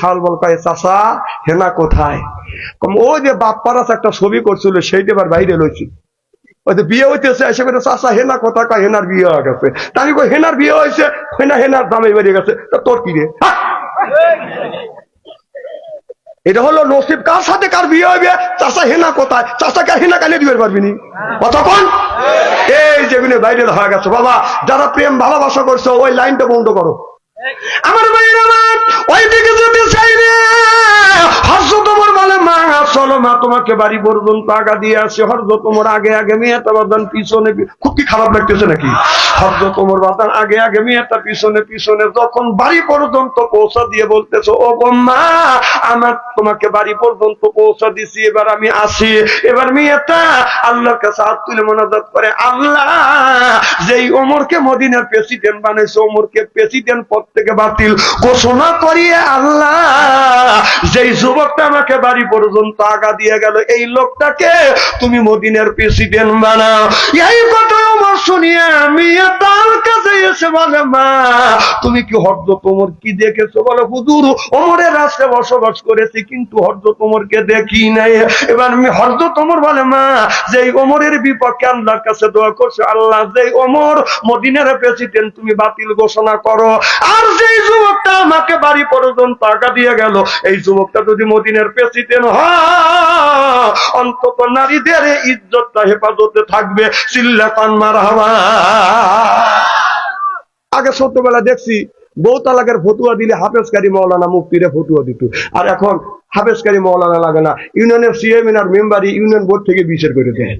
শাল বল কয়ে চাষা হেনা কোথায়? ও যে বাপ্পারাস একটা ছবি করছিল, সেইটা এবার বাইরে লইছি। ওই যে বিয়ে হইতেছে, এসে করে চাষা হেনা কোথায়? কয়, হেনার বিয়ে হয়ে গেছে। তা কই হেনার বিয়ে হয়েছে? হেনা, হেনার দামে বেরিয়ে গেছে। তা তোর কি রে? এটা হলো নসিব, কার সাথে কার বিয়ে হবে? চাষা হেনা কোথায়? চাষাকে হেনা কালে দিবে পারবি নি? কতক্ষণ এই যেগুলো বাইরে হয়ে গেছে। বাবা, যারা প্রেম ভালোবাসা করছ, ওই লাইনটা বন্ধ করো। আমার ভাইয়ের আমার ওই দিকে যেতে চাই রে হর্ষ তোমার বলে, মা, চলো মা, তোমাকে বাড়ি পর্যন্ত আগা দিয়ে আসি। হরজ তোমার আগে আগে মেয়ে তোমার পিছনে খুব কি খারাপ লাগতেছে নাকি? হর্ষ তোমার বাদান আগে আগে মেয়েটা পিছনে পিছনে যখন বাড়ি পর্যন্ত পৌঁছা দিয়ে বলতেছো, ও মা আমার তোমাকে বাড়ি পর্যন্ত পৌঁছা দিছি, এবার আমি আসি। এবার মেয়েটা আল্লাহর কাছে হাত তুলে মনাজাত করে, আল্লাহ, যেই ওমরকে মদিনার প্রেসিডেন্ট বানাইছে, ওমরকে প্রেসিডেন্ট পদ থেকে বাতিল ঘোষণা করিয়ে আল্লাহ, যেই যুবকটা আমাকে বাড়ি পর্যন্ত আগা দিয়ে গেল, এই লোকটাকে তুমি মদিনার প্রেসিডেন্ট বানাও। এই কথা আমার শুনিয়ে আমি কাছে এসে বলে, মা, তুমি কি কি দেখেছ? বলে ওমরের বসবাস করেছি, কিন্তু দেখি নাই। এবার আমি তোমর বলে, মা ওমরের বিপক্ষে আল্লাহর কাছে দোয়া করছে, আল্লাহ ওমর প্রেসিডেন্ট, তুমি বাতিল ঘোষণা করো। আর যেই যুবকটা আমাকে বাড়ি পর্যন্ত টাকা দিয়ে গেল, এই যুবকটা যদি মদিনার প্রেসিডেন্ট হয়, অন্তত নারীদের ইজ্জতটা হেফাজতে থাকবে। চিল্লা কান মার আগে ছোটবেলা দেখছি, বউ ফতুয়া দিলে হাফেজকারী মৌলানা মুক্তিরে ফতুয়া দিত। আর এখন হাফেজকারী মৌলানা লাগে না। ইউনিয়নের চেয়ারম্যান আর মেম্বারই ইউনিয়ন বোর্ড থেকে বিচার করে দেয়।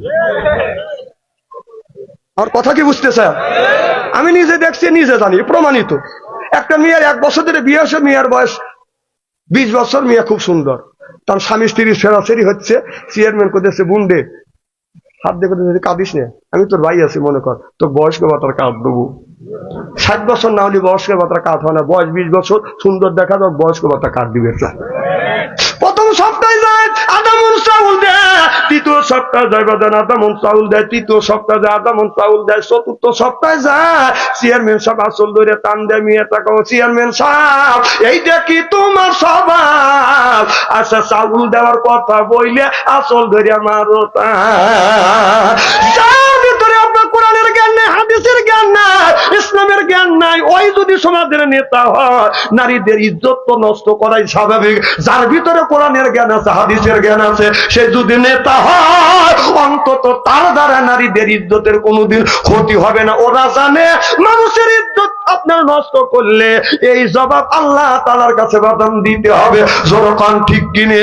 আর কথা কি বুঝতেছে আমি নিজে দেখছি, নিজে জানি, প্রমাণিত। একটা মেয়ের এক বছর ধরে বিয়ে হয়েছে, মেয়ের বয়স বিশ বছর, মেয়ে খুব সুন্দর। তার স্বামী স্ত্রীর সেরাসেরি হচ্ছে চেয়ারম্যান করতেছে বুন্ডে। হাত দেখে যদি কাঁদিস না। আমি তোর ভাই আছি, মনে কর। তোর বয়স্ক ভাতার কাঁদ দেবো? ষাট বছর না হলে বয়স্ক মাত্রা কাঁদ হয় না? বয়স বিশ বছর, সুন্দর দেখা যাক বয়স্ক ভাতা কাঁদ দিবে। একটা। প্রথম সপ্তাহে যায় আদামন চাউল দ্বিতীয় সপ্তাহে যায় বাজান আদামন চাউল দেয়, তৃতীয় সপ্তাহে যায় আদামন চাউল দেয়, চতুর্থ সপ্তাহে যায় চেয়ারম্যান সাহেব আসল ধরে টান দেয়, মেয়ে তাকে চেয়ারম্যান সাহেব, এইটা কি তোমার স্বভাব আচ্ছা চাউল দেওয়ার কথা বইলে আসল ধরে মারো টান। ইসলামের জ্ঞান নাই, ওই যদি সমাজের নেতা হয়, নারীদের ইজ্জত তো নষ্ট করাই স্বাভাবিক। যার ভিতরে কোরআনের জ্ঞান আছে, হাদিসের জ্ঞান আছে, সে যদি নেতা হয়, অন্তত তার দ্বারা নারীদের ইজ্জতের কোনোদিন ক্ষতি হবে না। ওরা জানে মানুষের ইজ্জত আপনার নষ্ট করলে এই জবাব আল্লাহ তালার কাছে বাদাম দিতে হবে। জোরকান ঠিক কিনে।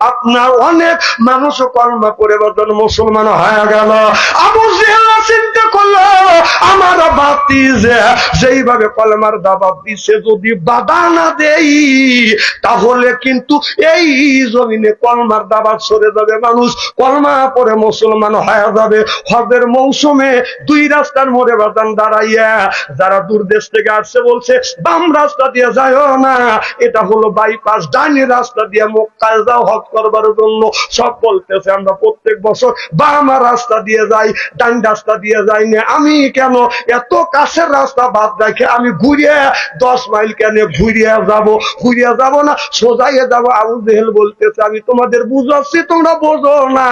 আপনার অনেক মানুষ কলমা করে বদল মুসলমান হয়ে গেল। চিন্তা করল, আমার বাতি যে যেইভাবে কলমার দাবাত দিছে যদি বাধা না দেই, তাহলে কিন্তু এই জমিনে কলমার দাবাত সরে যাবে মানুষ, কলমা পরে মুসলমান হয়ে যাবে। হজের মৌসুমে দুই রাস্তার মোড়ে বাদান দাঁড়াইয়া যারা দূর দেশ থেকে আসছে বলছে, বাম রাস্তা দিয়ে যাইও না, এটা হলো বাইপাস ডাইনি রাস্তা দিয়ে মক্কায় যাও হজ করবার জন্য সব বলতেছে, আমরা প্রত্যেক বছর বাম রাস্তা দিয়ে যাই ডাইন রাস্তা দিয়ে যাই না। আমি কেন এত কাছের রাস্তা বাদ রেখে আমি ঘুরিয়ে, দশ মাইল কেন ঘুরিয়ে যাব? ঘুরিয়ে যাব না, সোজাইয়ে যাব। আবু জেহেল বলতেছে, আমি তোমাদের বুঝাচ্ছি, তোমরা বোঝো না।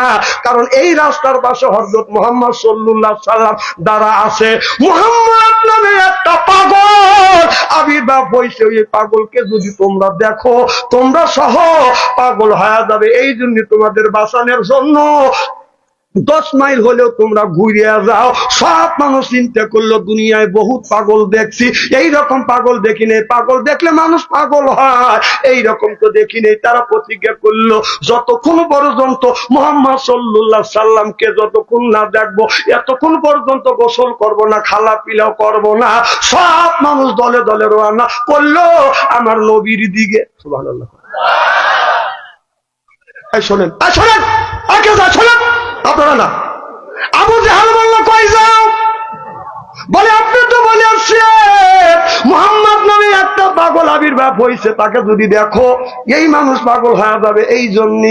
কারণ এই রাস্তার পাশে হজরত মোহাম্মদ সাল্লাল্লাহু সাল্লাম দ্বারা আছে। মোহাম্মদ নামে একটা পাগল। আবির্ভাব হয়েছে ওই পাগলকে যদি তোমরা দেখো, তোমরা সহ পাগল হয়ে যাবে এই জন্য তোমাদের বাঁচানোর জন্য দশ মাইল হলেও তোমরা ঘুরিয়ে যাও। সব মানুষ চিন্তা করল, দুনিয়ায় বহুত পাগল দেখছি। এই রকম পাগল দেখি নেই। পাগল দেখলে মানুষ পাগল হয়। এই রকম তো দেখি নেই। তারা প্রতিজ্ঞা করল, যতক্ষণ পর্যন্ত মোহাম্মদ সাল্লাহ সাল্লামকে যতক্ষণ না দেখব, এতক্ষণ পর্যন্ত গোসল করব না, খালা পিলাও করব না, সব মানুষ দলে দলে রওনা করল আমার নবীর দিকে। সুবহানাল্লাহ। আপনারা না। আবু জাহাল বলল কই যাও? বলে আপনি তো বলে আসছেন। পাগল আবির্ভাব হয়েছে তাকে যদি দেখো, এই মানুষ পাগল হয়ে যাবে, এই জন্য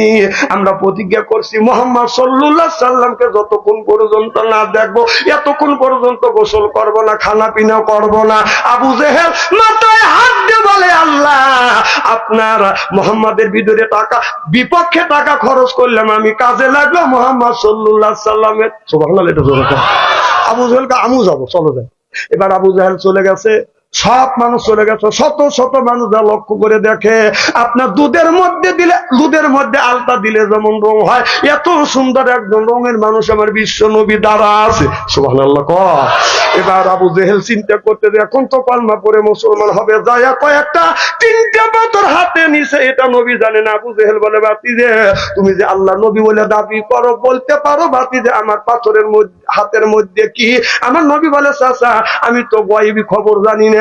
আমরা প্রতিজ্ঞা করছি, মোহাম্মদ সাল্লাহ সাল্লামকে যতক্ষণ পর্যন্ত না দেখব, এতক্ষণ পর্যন্ত গোসল করব না খানা পিনা করব না। আবু জেহেল মাথায় হাত দিয়ে বলে, আল্লাহ, আপনার মোহাম্মদের ভিতরে টাকা, বিপক্ষে টাকা খরচ করলাম, আমি কাজে লাগল মোহাম্মদ সাল্লাহ সাল্লামের জোরে আবু জেহেলকে আমু যাব, চলো যাই। এবার আবু জাহেল চলে গেছে সব মানুষ চলে গেছে, শত শত মানুষ যা লক্ষ্য করে দেখে, আপনার দুধের মধ্যে দিলে, দুধের মধ্যে আলতা দিলে যেমন রং হয়, এত সুন্দর একজন রঙের মানুষ আমার বিশ্ব নবী দ্বারা আছে। সুবাহ এবার আবু জেহেল চিন্তা করতে যে এখন তো পালমা পরে মুসলমান হবে, যায় কয়েকটা, তিনটা বছর হাতে নিছে, এটা নবী জানে না। আবু জেহেল বলে বাতি যে তুমি যে আল্লাহ নবী বলে দাবি করো, বলতে পারো বাতি যে আমার পাথরের হাতের মধ্যে কি? আমার নবী বলে, চাচা, আমি তো গয়েবি খবর জানি না।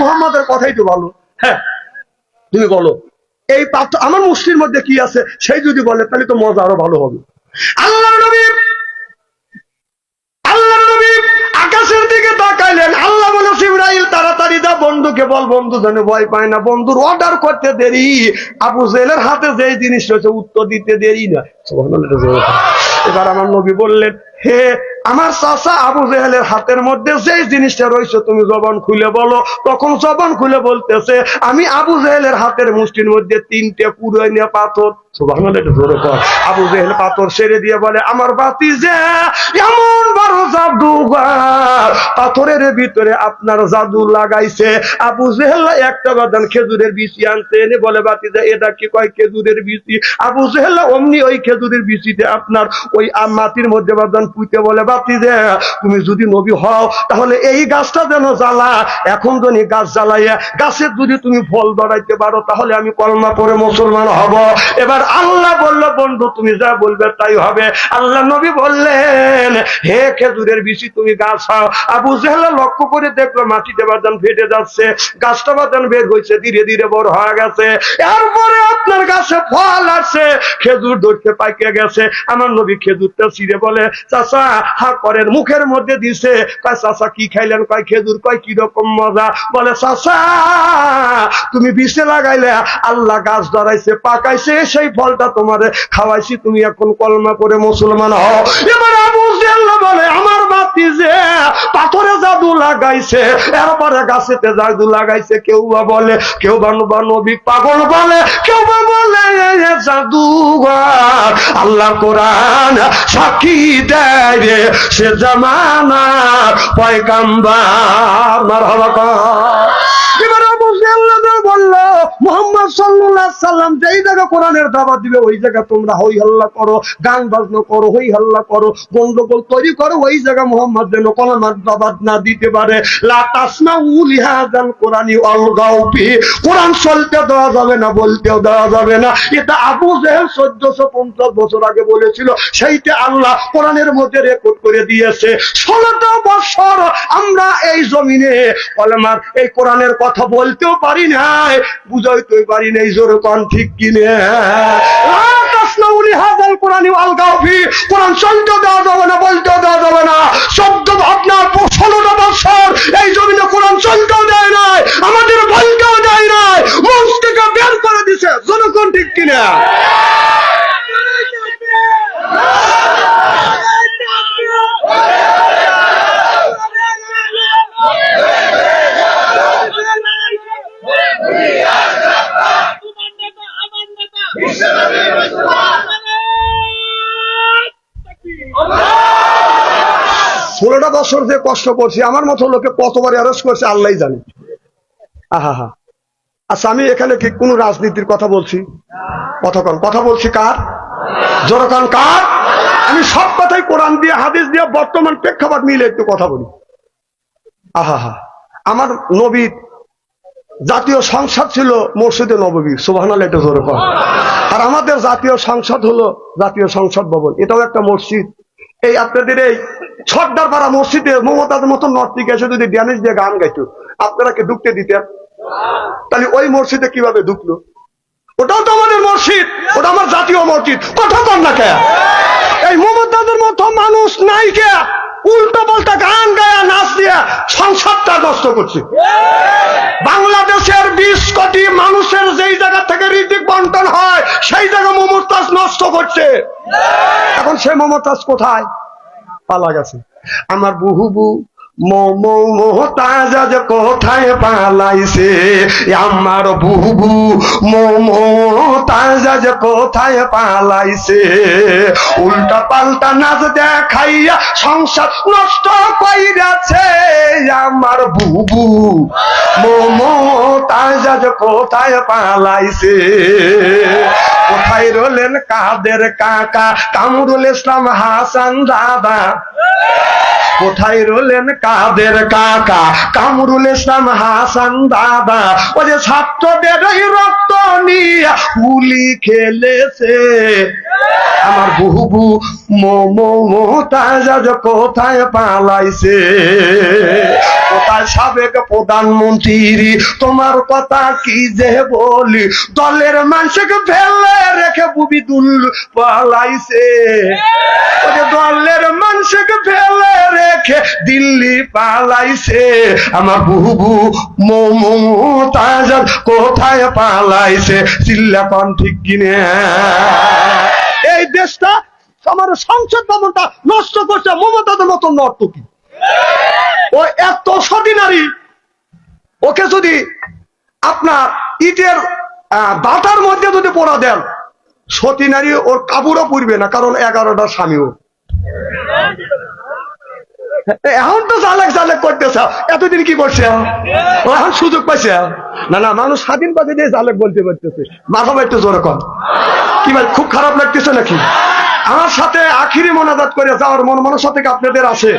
মোহাম্মদের কথাই তো ভালো। হ্যাঁ তুমি বলো, এই পাথর আমার মুষ্টির মধ্যে কি আছে? সেই যদি বলে, তাহলে তো মজা আরও ভালো হবে। আল্লাহ নবী আল্লাহ নবী আকাশের দিকে তাকাইলেন। আল্লাহ বলে ইব্রাহিম তাড়াতাড়ি যা, বন্ধুকে বল, বন্ধু যেন ভয় পায় না। বন্ধুর অর্ডার করতে দেরি। আবু জেলের হাতে যে জিনিস রয়েছে, উত্তর দিতে দেরি না। এবার আমার নবী বললেন, হে আমার চাচা আবু জেহেলের হাতের মধ্যে যেই জিনিসটা রয়েছে তুমি জবান খুলে বলো। তখন জবান খুলে বলতেছে, আমি আবু জেহেলের হাতের মুষ্টির মধ্যে তিনটে পুরো পাথর কর। আপনার জাদু লাগাইছে। আবু জেহেল একটা বাদান খেজুরের বিচি এনে বলে এটা কি কয় খেজুরের বিচি? আবু জেহেল অমনি ওই খেজুরের বিচিতে আপনার ওই মাটির মধ্যে বাদান পুঁতে বলে বাতি যে তুমি যদি নবী হও, তাহলে এই গাছটা যেন জ্বালা। এখন যদি গাছ জ্বালাইয়া গাছের যদি তুমি ফল ধরাইতে পারো, তাহলে আমি কলমা পরে মুসলমান হব। এবার আল্লাহ বলল, বন্ধু, তুমি যা বলবে তাই হবে। আল্লাহ নবী বললেন, হে খেজুরের বিচি, তুমি গাছ হও আবু জেহেলা লক্ষ্য করে দেখল, মাটিতে বাদান ফেটে যাচ্ছে, গাছটা বাদান বের হয়েছে, ধীরে ধীরে বড় হয়ে গেছে। এরপরে আপনার গাছে ফল আসছে, খেজুর ধরতে পাইকে গেছে। আমার নবী খেজুরটা ছিঁড়ে বলে, চাচা, হা করেন, মুখের মধ্যে দিছে। কয়, চাচা, কি খাইলেন? কয়, খেজুর, কয়, কি রকম মজা? বলে, চাচা, তুমি বিষে লাগাইলে, আল্লাহ গাছ ধরাইছে, পাকাইছে, সেই ফলটা তোমারে খাওয়াইছি, তুমি এখন কলমা করে মুসলমান হও। এবার আবু বলে, আমার বাতি যে পাথরে জাদু লাগাইছে, এরপরে গাছেতে জাদু লাগাইছে। কেউ বা বলে, কেউ বা নবী পাগল বলে, কেউ বা বলে জাদুঘর আল্লাহ কোরআন সাক্ষী দেয় রে, সে জামানা পয়গাম্বার। মারহাবা। বলল, মোহাম্মদ সাল্লাম যেই জায়গা কোরআনের দিবে, ওই জায়গা তোমরা হই হল্লা করো, গান বাজনা করো, হই হল্লা করো, গন্ডগোল তৈরি করো, ওই জায়গা মোহাম্মদ যেন না দিতে পারে। কোরআনি কোরআন চলতে দেওয়া যাবে না, বলতেও দেওয়া যাবে না। এটা আবু জেহেল 1450 বছর আগে বলেছিল, সেইটা আল্লাহ কোরআনের মধ্যে রেকর্ড করে দিয়েছে। 16টা বছর আমরা এই জমিনে কলমার এই কোরআনের কথা বলতেও পারি না বুঝাইতেই পারি না এই জোরে কোন ঠিক কিনে। দেওয়া না বলতেও দেওয়া যাবে না। শব্দ দেয় আমাদের বলতেও দেয় নাই। থেকে বের করে দিছে জনগণ ঠিক কিনা? ষোলোটা বছর যে কষ্ট করছি, আমার মতো লোকে কতবার অ্যারেস্ট করছে আল্লাহ জানে। আহা হা আচ্ছা আমি এখানে কি কোন রাজনীতির কথা বলছি? কথা কন, কথা বলছি কার? জোরকান কার? আমি সব কথাই কোরআন দিয়ে, হাদিস দিয়ে, বর্তমান প্রেক্ষাপট মিলে একটু কথা বলি। আহা হা আমার নবী জাতীয় সংসদ ছিল মসজিদে নববী সুবহানাল এটা আর আমাদের জাতীয় সংসদ হলো জাতীয় সংসদ ভবন। এটাও একটা মসজিদ। এই আপনাদের এই ছট্টার পাড়া মসজিদে মমতাদের মতো নর্তিক এসে যদি ড্যামেজ দিয়ে গান গাইতো, আপনারা কি ঢুকতে দিতেন? তাহলে ওই মসজিদে কীভাবে ঢুকলো ওটাও তো আমাদের মসজিদ। ওটা আমার জাতীয় মসজিদ। কথা কর না কে? এই মমতাদের মতো মানুষ নাই কে? উল্টো পাল্টা গান গায়া, নাচ দিয়ে সংসারটা নষ্ট করছে। বাংলাদেশের বিশ কোটি মানুষের যেই জায়গা থেকে ঋতিক বন্টন হয়, সেই জায়গা মমতাজ নষ্ট করছে। এখন সে মমতাজ কোথায়? পালা গেছে। আমার বহুবু মমতাজ আজ কোথায় পালাইছে? আমার বুবু মমতাজ আজ কোথায় পালাইছে? উল্টা পাল্টা নাচ দেখাইয়া সংসার নষ্ট কইরাছে। আমার বুবু মমতাজ আজ কোথায় পালাইছে? কোথায় রলেন কাদের কাকা? কামরুল ইসলাম হাসান দাদা। কোথায় রলেন কাদের কাকা? কামরুল ইসলাম হাসান দাদা ও যে ছাত্রদের রক্ত নিয়ে হুলি খেলেছে। আমার বহুবু মমতাজ আজ কোথায় পালাইছে? কোথায় সাবেক প্রধানমন্ত্রী? তোমার কথা কি যে বলি? দলের মানুষকে ফেলে রেখে বুবি দুল পালাইছে দলের মানুষকে ফেলে রেখে দিল্লি পালাইছে। আমার বুবু মমতাজ কোথায় পালাইছে? চিল্লাপন ঠিক কিনে। এই দেশটা আমার সংসদ ভবনটা নষ্ট করছে মমতাদের মতো নর্তকী। ও এত সতী নারী ওকে যদি আপনার ইটের বাটার মধ্যে যদি পড়া দেন সতী নারী ওর কাপড়ও পুরবে না, কারণ এগারোটা স্বামীও এখন তো জালেক জালেক করতেছে। এতদিন কি করছে? এখন সুযোগ পাইছে? না না, মানুষ স্বাধীন দিয়ে জালেক বলতে পারতেছে, মাথা কর। কি ভাই, খুব খারাপ লাগতেছে নাকি? আমার সাথে আখিরি মোনাজাত করে যাওয়ার মন আপনাদের আছে।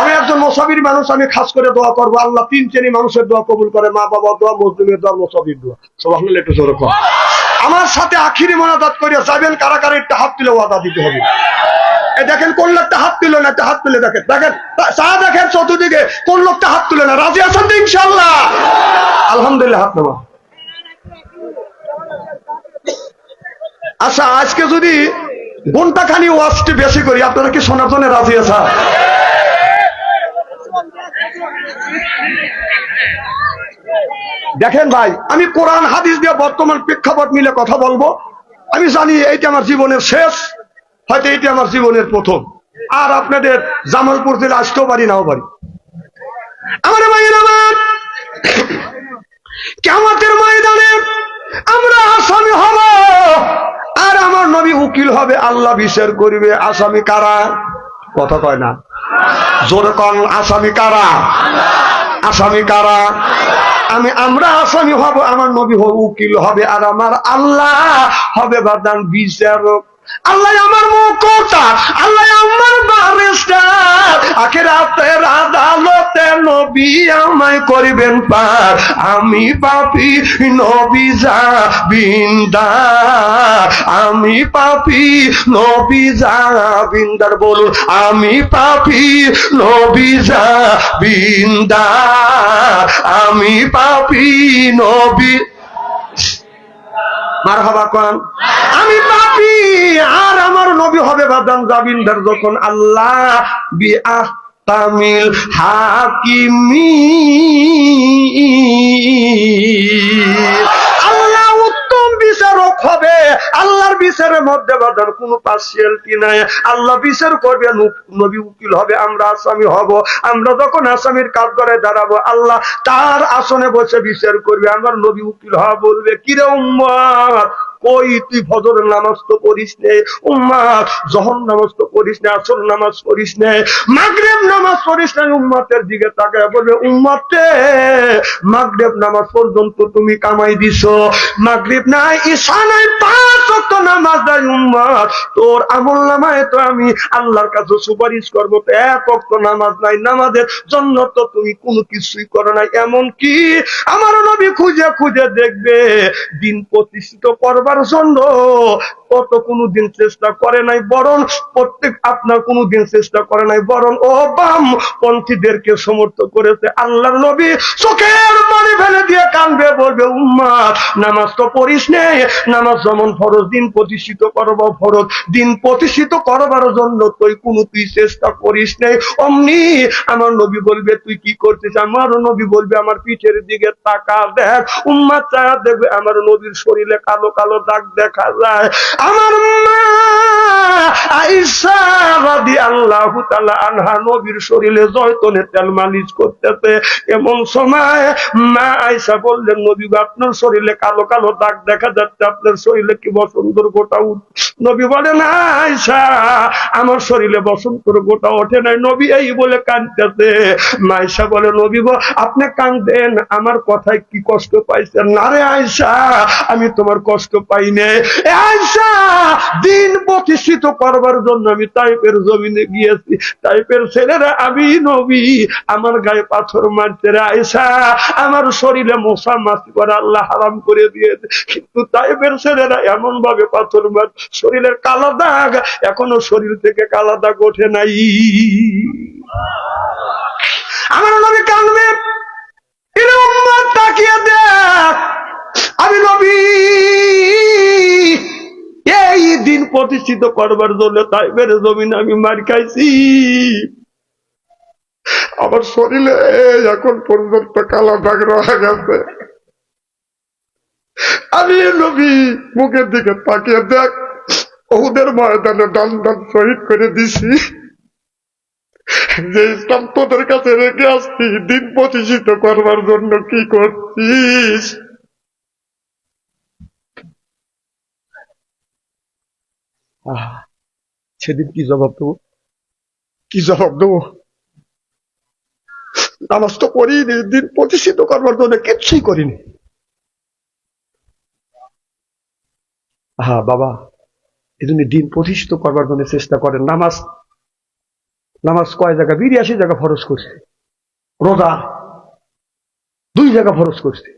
আমি একজন মোসাবির মানুষ, আমি খাস করে দোয়া করব। আল্লাহ তিন শ্রেণি মানুষের দোয়া কবুল করে, মা বাবা দোয়া মজদুমের দোয়া মোসাবির দোয়া। সব আপনার একটু জোরে কর। আমার সাথে আখিরি মোনাজাত করিয়া যাবেন কারা একটা হাত তুলে ওয়াদা দিতে হবে। এই দেখেন, কোন লোকটা হাত তুলে না, একটা হাত তুলে দেখেন। দেখেন, চা দেখেন চতুর্দিকে, কোন লোকটা হাত তুলে না, রাজি আছেন তো ইনশাল্লাহ আলহামদুলিল্লাহ, হাত নেওয়া আচ্ছা আজকে যদি ঘণ্টা খানি ওয়াজটি বেশি করি, আপনারা কি শোনার জন্য রাজি আছে দেখেন ভাই, আমি কোরআন, হাদিস দিয়ে বর্তমান প্রেক্ষাপট মিলে কথা বলব। আমি জানি এইটা আমার জীবনের শেষ, হয়তো এটি আমার জীবনের প্রথম। আর আপনাদের জামালপুর থেকে আসতেও পারি, নাও পারি। আমার ভাইয়ের আমার কেমতের ময়দানে আমরা আসামি হব। আর আমার নবী উকিল হবে, আল্লাহ বিচার করিবে। আসামি কারা? কথা কয় না। জোরে কন, আসামি কারা? আসামি কারা? আমি, আমরা আসামি হব, আমার নবী হব উকিল হবে, আর আমার আল্লাহ হবে বাদান বিচারক। আল্লাহ আমার মুখটা আল্লাহ আমার বারিস্টার আখেরাতের আদালতে নবী আমায় করিবেন পার। আমি পাপি নবী যা বিন্দার আমি পাপি নবী যা বিন্দার বলুন, আমি পাপি নবী যা বিন্দার আমি পাপি নবী মার হবা আমি পাপি আর আমার নবী হবে বাদাম যখন আল্লাহ বিআহ তামিল হাকিমি। আল্লাহ উত্তম বিচারক হবে। আল্লাহর বিচারের মধ্যে কোনো পার্সিয়ালিটি নাই। আল্লাহ বিচার করবে নবী উকিল হবে, আমরা আসামি হব। আমরা যখন আসামির কাজ করে দাঁড়াবো, আল্লাহ তার আসনে বসে বিচার করবে, আমার নবী উকিল হওয়া বলবে, কিরে উম্মার কই তুই ফজরের নামাজ তো করিস নে? উম্মার জহর নামাজ তো করিস না, আসর নামাজ করিস নে, মাগরেব নামাজ করিস না। উম্মাতের দিকে তাকায় বলবে, উম্মাতে, মাগরেব নামাজ পর্যন্ত তুমি কামাই দিছো। মাগরিব নাই, ঈশা নাই, পাঁচ ওয়াক্ত নামাজ দেয় উম্মত তোর আমল নামায় তো আমি আল্লাহর কাছে সুপারিশ করব, তো এক ওয়াক্ত নামাজ নাই, নামাজের জন্য তো তুমি কোনো কিছুই করো নাই। এমন কি আমার নবী খুঁজে খুঁজে দেখবে, দিন প্রতিষ্ঠিত করবার কত কোনোদিন চেষ্টা করে নাই, বরং প্রত্যেক আপনার কোনোদিন চেষ্টা করে নাই, বরং ও বাম পন্থীদেরকে সমর্থ করেছে আল্লাহর নবী। চোখের পানি ফেলে দিয়ে কানবে বলবে, উম্মা, নামাজ তো পড়িস নেই নামাজ যেমন ফরজ, দিন প্রতিষ্ঠিত করব ফরজ, দিন প্রতিষ্ঠিত করবার জন্য তুই কোনো তুই চেষ্টা করিস নেই অমনি আমার নবী বলবে, তুই কি করছিস? আমার নবী বলবে, আমার পিঠের দিকে তাকা দেখ, উম্মা চা দেখবে আমার নবীর শরীরে কালো কালো দাগ দেখা যায়। আমার মা আইসা রাদিয়াল্লাহু তাআলা আনহা নবীর শরীরে জয়তনের তেল মালিশ করতেছে। এমন সময় মা আইসা বললেন, নবী আপনার শরীরে কালো কালো দাগ দেখা যাচ্ছে, আপনার শরীরে কি বসন্তর গোটা উঠ নবী বলেন, আইসা, আমার শরীরে বসন্তর গোটা ওঠে নাই। নবী এই বলে কাঁদতেছে। মাইসা বলে, নবী আপনি কাঁদেন, আমার কথায় কি কষ্ট পাইছেন? না রে আয়সা আমি তোমার কষ্ট পাই নাই। এ আয়সা দিন প্রতিষ্ঠিত করবার জন্য আমি টাইপের জমিনে গিয়েছি। টাইপের ছেলেরা, আমি নবী, আমার গায়ে পাথর মারতে আয়সা আমার শরীরে মশা মাছি করে আল্লাহ হারাম করে দিয়েছে। কিন্তু টাইপের ছেলেরা এমন ভাবে পাথর মার, শরীরের কালো দাগ এখনও শরীর থেকে কালা দাগ ওঠে নাই। আমার নবী কানবে তাকিয়ে দেখ, আমি নবী। দিন প্রতিষ্ঠিত করবার জন্য তাই বেড়ে জমিন আমি মার খাইছি। আমার শরীরে এখন পর্যন্ত কালা দাগ রয়ে গেছে। আমি নবী মুখের দিকে তাকিয়ে দেখ ওদের ময়দানে ডান ডান শহীদ করে দিছি। যে ইসলাম তোদের কাছে রেখে আসছি, দিন প্রতিষ্ঠিত করবার জন্য কি করছিস? সেদিন কি জবাব দেবো? কি জবাব দেবো? নামাজ তো করিনি দিন প্রতিষ্ঠিত করবার জন্য কিচ্ছুই করিনি। হ্যাঁ বাবা এই জন্য দিন প্রতিষ্ঠিত করবার জন্য চেষ্টা করেন। নামাজ নামাজ কয় জায়গা? বিরিয়াশি জায়গা ফরজ করছে। রোজা, দুই জায়গা ফরজ করছে।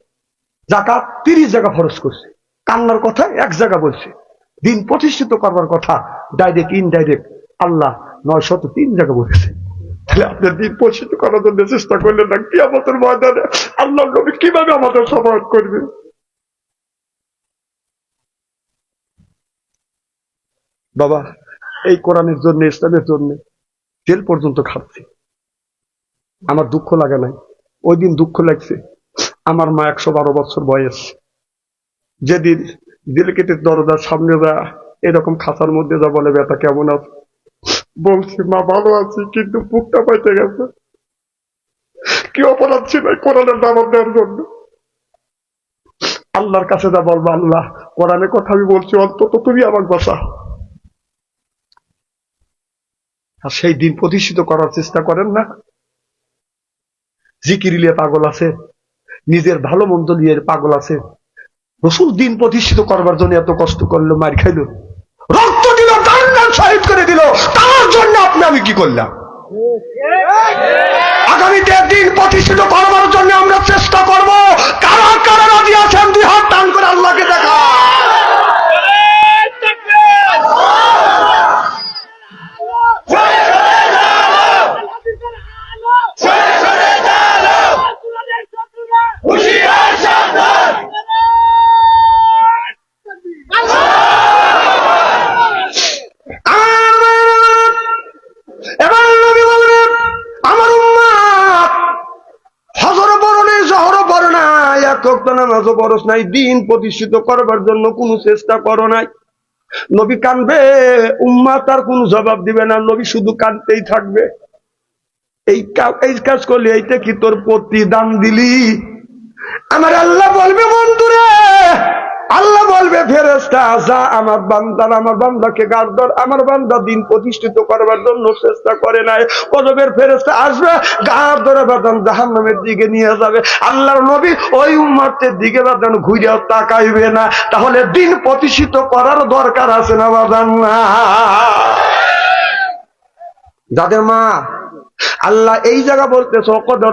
জাকাত তিরিশ জায়গা ফরজ করছে। কান্নার কথা এক জায়গা বলছে। দিন প্রতিষ্ঠিত করবার কথা ডাইরেক্ট ইনডাইরেক্ট আল্লাহ নয় শত তিন জায়গা বলেছে। তাহলে আপনার দিন প্রতিষ্ঠিত করার জন্য চেষ্টা করলেন না কি আমাদের ময়দানে আল্লাহ নবী কীভাবে আমাদের সমাজ করবে? বাবা, এই কোরআনের জন্য, ইসলামের জন্য জেল পর্যন্ত খাচ্ছি আমার দুঃখ লাগে নাই। ওই দিন দুঃখ লাগছে। আমার মা একশো বারো বছর বয়স। যেদিন দিল কেটে দরজার সামনে যা এরকম খাঁচার মধ্যে যা বলে, বেটা, কেমন আছে? বলছি, মা, ভালো আছি, কিন্তু বুকটা পাইতে গেছে। কি অপরাধ ছিল কোরআনের দাবার দেওয়ার জন্য? আল্লাহর কাছে যা বলব, আল্লাহ, কোরআনের কথা আমি বলছি, অন্তত তুমি আমার বাঁচা আর সেই দিন প্রতিষ্ঠিত করার চেষ্টা করেন না। জিকির পাগল আছে, নিজের ভালো মন্দ নিয়ে পাগল আছে। রসুল দিন প্রতিষ্ঠিত করবার জন্য এত কষ্ট করল, মার খাইল। রক্ত দিল গান শহীদ করে দিল। তার জন্য আপনি আমি কি করলাম? আগামীতে দিন প্রতিষ্ঠিত করবার জন্য আমরা চেষ্টা করব। কারা কারা রাজি আছেন, দুই হাত টান করে আল্লাহকে দেখা আমার এবার নবী বলবেন আমার উম্মাত হজর বড় নেই জহর বড় নাই এক রক্ত নামাজও বরস নাই, দিন প্রতিষ্ঠিত করবার জন্য কোনো চেষ্টা করো নাই। নবী কানবে উম্মা তার কোনো জবাব দিবে না, নবী শুধু কানতেই থাকবে। এই এই কাজ করলি এইটা কি তোর প্রতিদান দিলি? আমার আল্লাহ বলবে, বন্ধুরে! আল্লাহ বলবে ফেরেস্তা আসা আমার বান্দার, আমার বান্দাকে গার্দর আমার বান্দা দিন প্রতিষ্ঠিত করবার জন্য চেষ্টা করে নাই। কদবের ফেরেস্তা আসবে, গার বাদান জাহান নামের দিকে নিয়ে যাবে। আল্লাহর নবী ওই উম্মাতের দিকে বাদান ঘুরেও তাকাইবে না। তাহলে দিন প্রতিষ্ঠিত করার দরকার আছে না বাদান না যাদের মা আল্লাহ এই জায়গা বলতেছ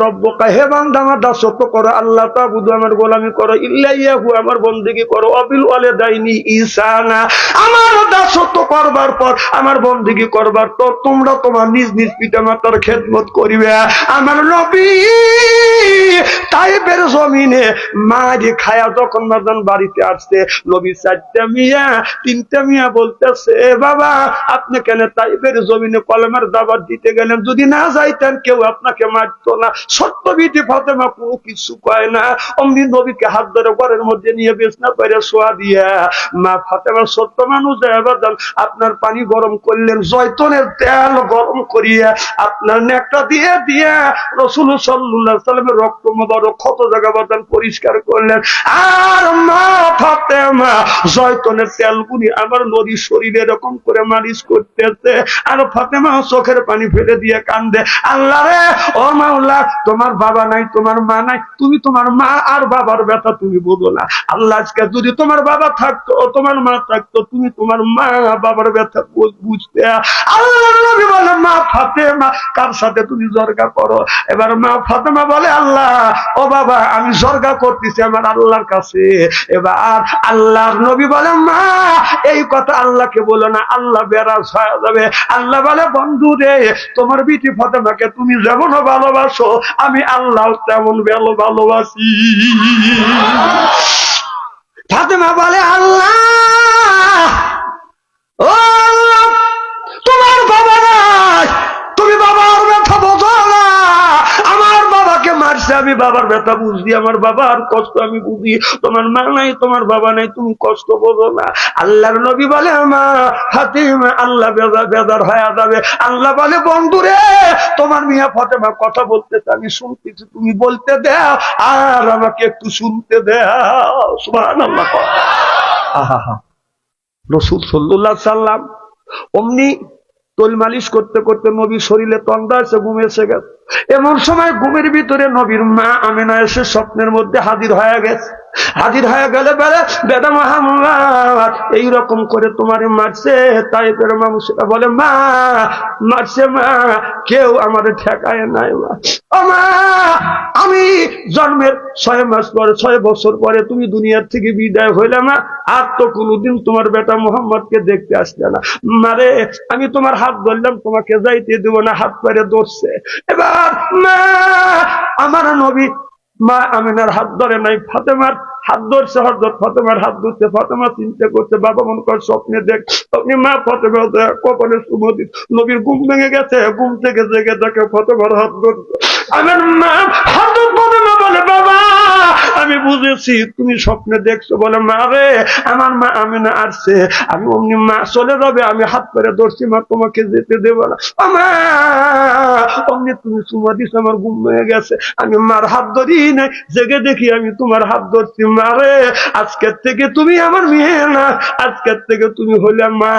রব্বকা, হে বান্দা আমার দাসত্ব করো, আল্লাহ তা বুধু আমার গোলামি করো ইল্লাইয়াহু আমার বন্দিগি করো, অবিল ওয়ালে দাইনি ইসানা। আমার দাসত্ব করবার পর, আমার বন্দিগি করবার পর, তোমরা তোমার নিজ নিজ পিতা মাতার খেদমত করিবে। আমার নবী তাইবের জমিনে মা যে খায়া যখন মাদান বাড়িতে আসছে, নবী চারটা মিয়া, তিনটা মিয়া বলতেছে বাবা, আপনি কেন তাইবের জমিনে কলমের দাবার দিতে গেলেন? যদি না যাইতেন কেউ আপনাকে মারতো না। সত্য বিধি ফাতেমা কোনো কিছু কয় না। অমনি নবীকে হাত ধরে ঘরের মধ্যে নিয়ে বেসনা করে শোয়া দিয়া, মা ফাতেমা, সত্য মানুষ এবার আপনার পানি গরম করলেন, জয়তনের তেল গরম করিয়া আপনার নেকটা দিয়ে দিয়ে রসুল সাল্লাহ সাল্লামের রক্ত মদর ক্ষত জায়গা বাদান পরিষ্কার করলেন। আর মা জয়তনের তেল গুনি আমার নদী শরীরে এরকম করে মালিশ করতেছে। আর ফাতেমা চোখের পানি ফেলে দিয়ে কান্দে, আল্লাহ রে, ও মাওলা, তোমার বাবা নাই, তোমার মা নাই, তুমি তোমার মা আর বাবার ব্যথা তুমি বোঝো আল্লাহ আজকে যদি তোমার বাবা থাকতো, তোমার মা থাকতো, তুমি তোমার মা বাবার ব্যথা বুঝতে। আল্লাহ বলে, মা ফাতেমা, কার সাথে তুমি জর্গা করো? এবার মা ফাতেমা বলে, আল্লাহ, ও বাবা, আমি জর্গা করতেছি আমার আল্লাহর কাছে। এবার আল্লাহর নবী বলে মা এই কথা আল্লাহকে বলো না আল্লাহ বেড়াস হয়ে যাবে। আল্লাহ বলে বন্ধু রে তোমার বিটি ফাতেমাকে তুমি যেমন ভালোবাসো আমি আল্লাহ তেমন ভালো ভালোবাসি। ফাতেমা বলে আল্লাহ ও আল্লাহ, তোমার বাবা নাই বাবাকে আমি বাবার ব্যথা বুঝি, আমার বাবার কষ্ট আমি বুঝি, তোমার মা নাই, তোমার বাবা নাই, তুমি কষ্ট বোঝো না। আল্লাহর নবী বলে আমার হাতিমা আল্লাহ বেদা বেদার হয়ে যাবে। আল্লাহ বলে বন্ধুরে তোমার মিয়া ফতেমা কথা বলতেছে, আমি শুনতেছি, তুমি বলতে দাও, আর আমাকে একটু শুনতে দাও। আহা হা রসুল সাল্লাম অমনি তোল মালিশ করতে করতে নবীর শরীরে তন্দা এসে গেছে। এমন সময় ঘুমের ভিতরে নবীর মা আমিনা এসে স্বপ্নের মধ্যে হাজির হয়ে গেছে। হাজির হয়ে গেলে বেড়ে বেদা মোহাম্মদ এইরকম করে তোমার মারছে তাই বেড়ে মানুষরা বলে, মা, মারছে মা, কেউ আমার ঠেকায় নাই মা। মা, আমি জন্মের ছয় মাস পরে, ছয় বছর পরে তুমি দুনিয়ার থেকে বিদায় হইলে না আর তো কোনোদিন তোমার বেটা মোহাম্মদকে দেখতে আসলে না। মারে আমি তোমার হাত ধরলাম, তোমাকে যাইতে দেবো না, হাত পারে ধরছে। এবার মা, আমার নবী মা আমিনার হাত ধরে নাই, ফাতেমার হাত ধরছে হরদর ফাতেমার হাত ধরছে, ফাতেমা চিন্তা করছে, বাবা মন কর স্বপ্নে দেখ আপনি মা ফাতেমা কপালে সুমতি নবীর ঘুম ভেঙে গেছে, ঘুম থেকে জেগে দেখে ফাতেমার হাত ধরছে। আমার মা হাত ফাতেমা বলে, বাবা আমি বুঝেছি, তুমি স্বপ্নে দেখছ বলে, মা রে, আমার মা আমি না আসছে। আমি অমনি মা চলে যাবে, আমি হাত পেরে ধরছি, মা তোমাকে যেতে দেব না। অমনি তুমি চুমা দিস আমার ঘুম হয়ে গেছে। আমি মার হাত ধরি নাই, জেগে দেখি আমি তোমার হাত ধরছি, মা রে। আজকের থেকে তুমি আমার মেয়ে না, আজকের থেকে তুমি হলে মা।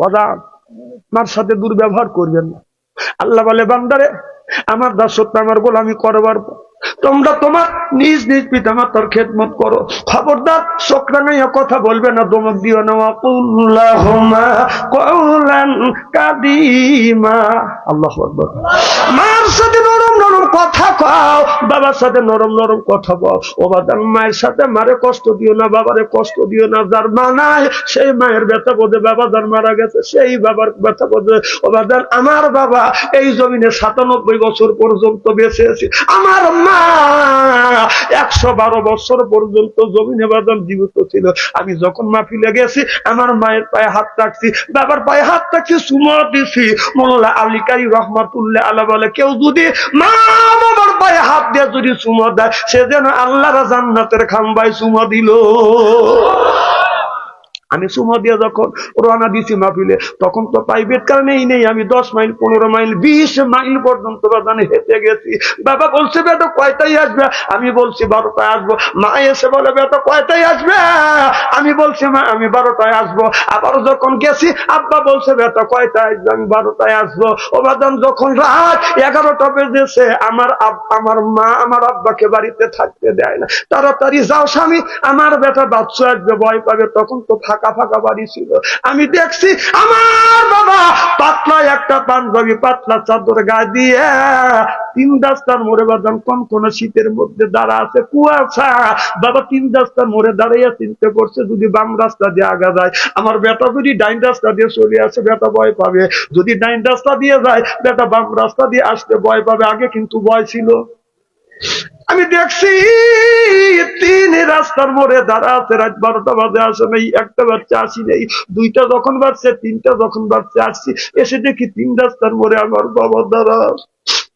কথা মার সাথে দুর্ব্যবহার করবেন না। আল্লাহ বলে, বান্দারে আমার দাসত্ব, আমার গোলামি করবার। তোমরা তোমার নিজ নিজ পিতা মাতার খেদমত করো। খবরদার চোখরা নাইয়া কথা বলবে না, দমক দিও না। আল্লাহ মার সাথে কথা কও। বাবার সাথে নরম নরম কথা বল ও বাদান মায়ের সাথে মারে কষ্ট দিও না, বাবারে কষ্ট দিও না। যার মা নাই, সেই মায়ের ব্যথা বোধে বাবা যার মারা গেছে, সেই বাবার ব্যথা বোধে। ও বাদান আমার বাবা এই জমিনে সাতানব্বই বছর পর্যন্ত বেঁচে আছে। আমার মা একশো বারো বছর পর্যন্ত জমিনে বাদাম জীবিত ছিল। আমি যখন মাহফিলে গেছি, আমার মায়ের পায়ে হাত রাখছি, বাবার পায়ে হাত রাখছি, সুমা দিছি। মোল্লা আলিকারি রহমাতুল্লাহ আল্লাহ বলে, কেউ যদি মা বাবার পায়ে হাত দিয়ে যদি সুমা দেয় সে যেন আল্লাহর জান্নাতের খাম্বায় চুমা দিল। আমি সুমা দিয়ে যখন রওনা দিছি মাহফিলে, তখন তো প্রাইভেট কারণেই নেই। আমি দশ মাইল, পনেরো মাইল, বিশ মাইল পর্যন্ত বাদানে হেঁটে গেছি। বাবা বলছে, বেটা কয়টাই আসবে? আমি বলছি, বারোটায় আসব। মা এসে বলে, বেটা, কয়টায় আসবে? আমি বলছি, মা, আমি বারোটায় আসব। আবারও যখন গেছি, আব্বা বলছে, বেটা, কয়টায় আসবে? আমি বারোটায় আসব। ও বাদান যখন রাত এগারোটা বেজেছে, আমার আমার মা, আমার আব্বাকে বাড়িতে থাকতে দেয় না। তাড়াতাড়ি যাও স্বামী, আমার বেটা বাচ্চা আসবে, ভয় পাবে। তখন তো ফাঁকা ফাঁকা বাড়ি ছিল। আমি দেখছি আমার বাবা পাতলা একটা পাঞ্জাবি, পাতলা চাদর গায়ে দিয়ে তিন রাস্তার মোড়ে বাদাম কোন কোন শীতের মধ্যে দাঁড়া আছে, কুয়াশা। বাবা তিন রাস্তার মোড়ে দাঁড়াইয়া চিনতে করছে, যদি বাম রাস্তা দিয়ে আগা যায়, আমার বেটা যদি ডাইন রাস্তা দিয়ে চলে আসে, বেটা ভয় পাবে। যদি ডাইন রাস্তা দিয়ে যায়, বেটা বাম রাস্তা দিয়ে আসতে ভয় পাবে, আগে কিন্তু ভয় ছিল। আমি দেখছি, তিন রাস্তার মোড়ে দাঁড়া আছে রাত বারোটা বাজে, আসে নাই, একটা বাচ্চা আসি নেই, দুইটা যখন বাড়ছে তিনটা যখন বাড়ছে আসছি, এসে দেখি তিন রাস্তার মোড়ে আমার বাবা দাঁড়া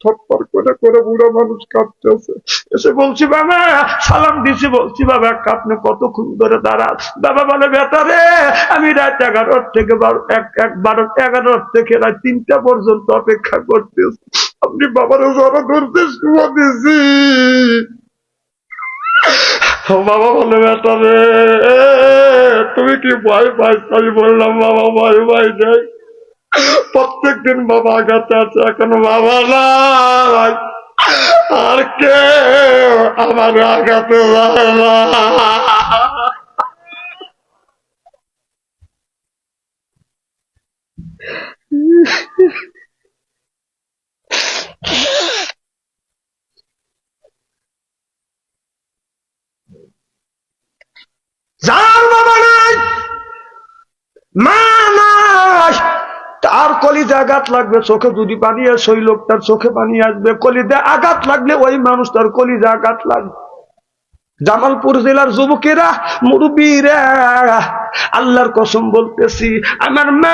থপ্পর করে করে বুড়ো মানুষ এসে বলছি, বাবা, সালাম দিছি বলছি, বাবা কতক্ষণ বাবা বলে বেটা রে, আমি রাত এগারোর থেকে বারো, এক বারো, এগারোর থেকে রাত তিনটা পর্যন্ত অপেক্ষা করতেছি আপনি বাবার জড়ো ধরতে শুয়া দিছি। বাবা বলে বেতারে তুমি কি ভয় পাইছ? আমি বললাম, বাবা, ভয় ভয় যাই প্রত্যেকদিন বাবা আঘাতে আছে এখন বাবা নাই। আর কে আমার আগাতে যায় না বাবা নাই মা নাই তার কলিতে আঘাত লাগবে, চোখে যদি পানি আসে, ওই লোকটার চোখে পানি আসবে, কলিতে আঘাত লাগলে ওই মানুষটার কলিতে আঘাত লাগবে। জামালপুর জেলার যুবকেরা, মুরব্বীরা, আল্লাহর কসম বলতেছি, আমার মা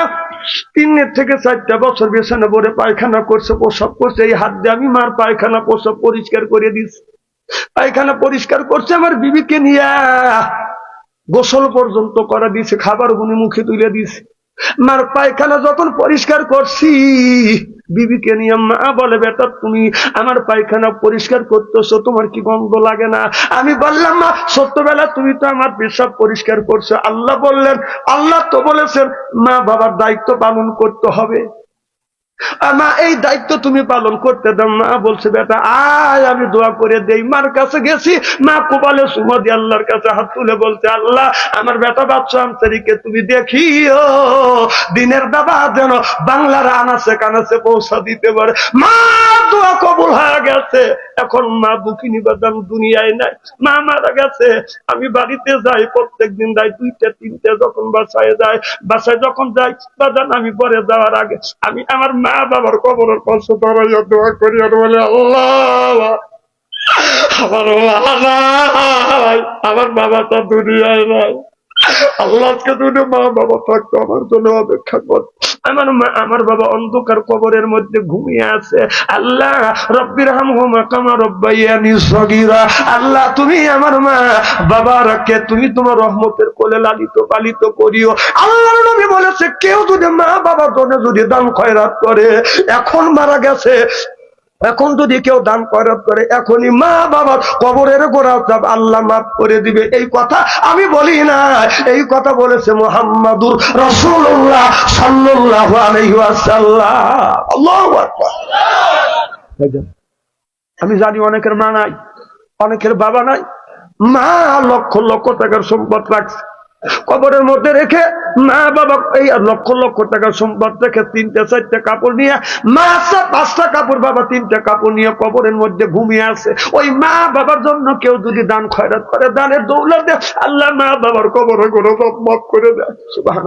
তিনের থেকে চারটা বছর বেছানা পরে পায়খানা করছে, প্রসব করছে, এই হাত দিয়ে আমি মার পায়খানা, প্রসব পরিষ্কার করে দিচ্ছি পায়খানা পরিষ্কার করছে, আমার বিবিকে নিয়ে গোসল পর্যন্ত করা দিয়েছে খাবার গুনি মুখে তুলে দিয়েছে মার পায়খানা যখন পরিষ্কার করছি, বিবিকে নিয়ে মা বলে, বেটা, তুমি আমার পায়খানা পরিষ্কার করতেছো, তোমার কি গন্ধ লাগে না? আমি বললাম, মা সত্যবেলা তুমি তো আমার পেশাব পরিষ্কার করছ। আল্লাহ বললেন, আল্লাহ তো বলেছেন, মা বাবার দায়িত্ব পালন করতে হবে। মা এই দায়িত্ব তুমি পালন করতে দাও। মা বলছে, বেটা, আয়, আমি দোয়া করে দেই। মার কাছে গেছি। মা কোপালে সুমা দিয়ে আল্লাহর কাছে হাত তুলে বলছে, আল্লাহ, আমার বেটা বাচ্চা আনসারিকে তুমি দেখিও। দিনের দাবা যেন বাংলার আনাচে কানাচে পৌঁছা দিতে পারে। মা, দোয়া কবুল হয়ে গেছে। এখন মা দুঃখিনী বাদাম দুনিয়ায় নাই। মা মারা গেছে। আমি বাড়িতে যাই প্রত্যেক দিন যাই, দুইটা, তিনটে, যখন বাসায় যায় বাসায় যখন যাই বাদান আমি পরে যাওয়ার আগে, আমি আমার মা বাবার কবরের পাশে দাঁড়াইয়া দোয়া করি বলে, আল্লাহ, আমার আমার বাবা তো দুনিয়ায় নাই। আল্লাহ আজকে দুটো মা বাবা থাকতো আমার জন্য অপেক্ষা কর। আমার মা, আমার বাবা অন্ধকার কবরের মধ্যে ঘুমিয়ে আছে। আল্লাহ, রব্বির আল্লাহ, তুমি আমার মা বাবার কে তুমি তোমার রহমতের কোলে লালিত পালিত করিও। আল্লাহর বলেছে, কেউ যদি মা বাবার জন্য যদি দান খয়রাত করে, এখন মারা গেছে এখন যদি কেউ দান খয়রাত করে, এখনই মা বাবার কবরের গোড়া চাপ আল্লাহ মাফ করে দিবে। এই কথা আমি বলি না। এই কথা বলেছে মোহাম্মদুর রসুল্লাহ সাল্লাহ আমি জানি অনেকের মা নাই, অনেকের বাবা নাই। মা লক্ষ লক্ষ টাকার সম্পদ রাখছে। কবরের মধ্যে রেখে মা বাবা এই লক্ষ লক্ষ টাকা সম্পদ রেখে তিনটে চারটে কাপড় নিয়ে মা আছে পাঁচটা কাপড় বাবা তিনটে কাপড় নিয়ে কবরের মধ্যে ঘুমিয়ে আছে। ওই মা বাবার জন্য কেউ যদি দান খয়রাত করে দানের দৌলতে আল্লাহ মা বাবার কবরে কোনো করে দেয়। সুবাহ